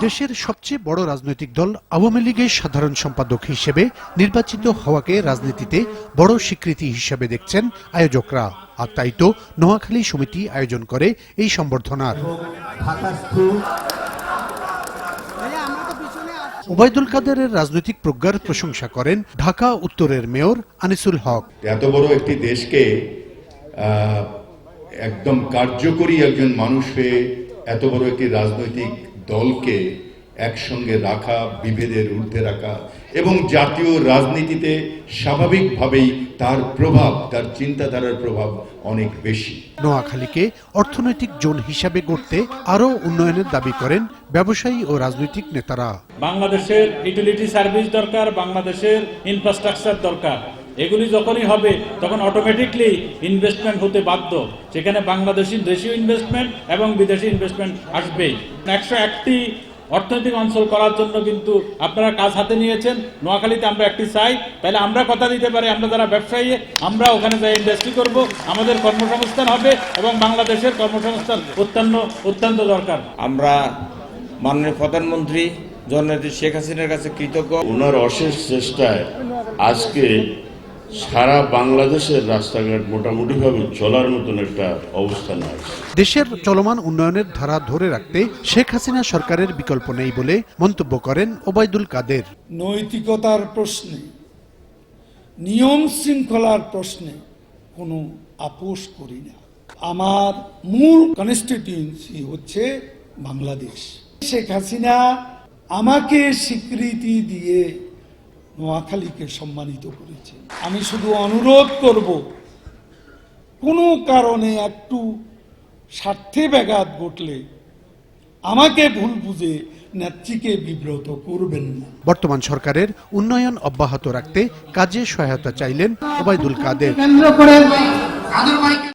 দেশের সবচেয়ে বড় রাজনৈতিক দল আওয়ামী লীগের সাধারণ সম্পাদক হিসেবে নির্বাচিত হওয়াকে রাজনীতিতে বড় স্বীকৃতি হিসেবে দেখছেন আয়োজকরা। আর তাই তো নোয়াখালী সমিতি আয়োজন করে এই সম্বর্ধনার ওবায়দুল কাদেরের রাজনৈতিক প্রজ্ঞার প্রশংসা করেন ঢাকা উত্তরের মেয়র আনিসুল হক। এত বড় একটি দেশকে একদম কার্যকরী একজন মানুষ এত বড় একটি রাজনৈতিক দলকে একসঙ্গে রাখা বিভেদের ঊর্ধ্বে রাখা এবং জাতীয় রাজনীতিতে স্বাভাবিকভাবেই তার প্রভাব তার চিন্তাধারার প্রভাব অনেক বেশি। নোয়াখালীকে অর্থনৈতিক জোন হিসাবে গড়তে আরও উন্নয়নের দাবি করেন ব্যবসায়ী ও রাজনৈতিক নেতারা। বাংলাদেশের ইউটিলিটি সার্ভিস দরকার বাংলাদেশের ইনফ্রাস্ট্রাকচার দরকার। এগুলি যখনই হবে তখন অটোমেটিকলি ইনভেস্টমেন্ট হতে বাধ্য। সেখানে বাংলাদেশি দেশীয় ইনভেস্টমেন্ট এবং বিদেশি ইনভেস্টমেন্ট আসবেই। একশো একটি অর্থনৈতিক অঞ্চল করার জন্য কিন্তু আপনারা কাজ হাতে নিয়েছেন। নোয়াখালীতে আমরা একটি চাই তাহলে আমরা কথা দিতে পারি আমরা যারা ব্যবসায়ী আমরা ওখানে যাই ইন্ডাস্ট্রি করব আমাদের কর্মসংস্থান হবে এবং বাংলাদেশের কর্মসংস্থান অত্যন্ত অত্যন্ত দরকার। আমরা মাননীয় প্রধানমন্ত্রী জননেত্রী শেখ হাসিনার কাছে কৃতজ্ঞ। ওনার অশেষ চেষ্টায় আজকে সারা বাংলাদেশের রাস্তাঘাট মোটামুটিভাবে চলার মতন একটা অবস্থানে আছে। দেশের চলমান উন্নয়নের ধারা ধরে রাখতে শেখ হাসিনা সরকারের বিকল্প নেই বলে মন্তব্য করেন ওবায়দুল কাদের। নৈতিকতার প্রশ্নে নিয়ম শৃঙ্খলার প্রশ্নে কোনো আপোষ করি না। আমার মূল কনস্টিটিউয়েন্সি হচ্ছে বাংলাদেশ। শেখ হাসিনা আমাকে স্বীকৃতি দিয়ে নোয়াখালীকে সম্মানিত করেছে। আমি শুধু অনুরোধ করব কোনো কারণে একটু স্বার্থে ব্যাঘাত ঘটলে আমাকে ভুল বুঝে নেত্রীকে বিব্রত করবেন না। বর্তমান সরকারের উন্নয়ন অব্যাহত রাখতে কাজে সহায়তা চাইলেন ওবায়দুল কাদের। কেন্দ্র করে